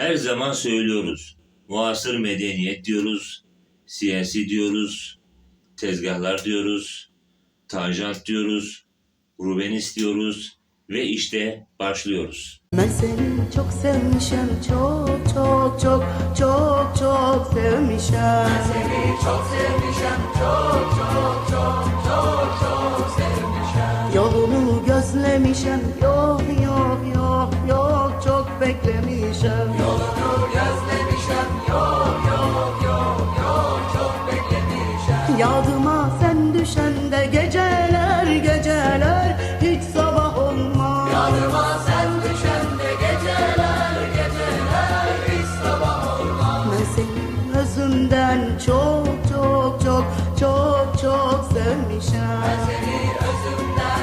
Her zaman söylüyoruz. Muasır medeniyet diyoruz, siyasi diyoruz, tezgahlar diyoruz, tanjant diyoruz, rubenist diyoruz ve işte başlıyoruz. Ben seni çok sevmişim çok çok çok çok çok sevmişim Ben seni çok sevmişim çok çok çok çok çok sevmişim Yolunu gözlemişim beklemişem. Yolunu gözlemişem. Yok yok yok yok çok beklemişem. Yadıma sen düşen de geceler geceler Hiç sabah olmaz. Yadıma sen düşen de geceler geceler Hiç sabah olmaz. Ben senin özümden çok çok çok çok çok sevmişem. Ben seni özümden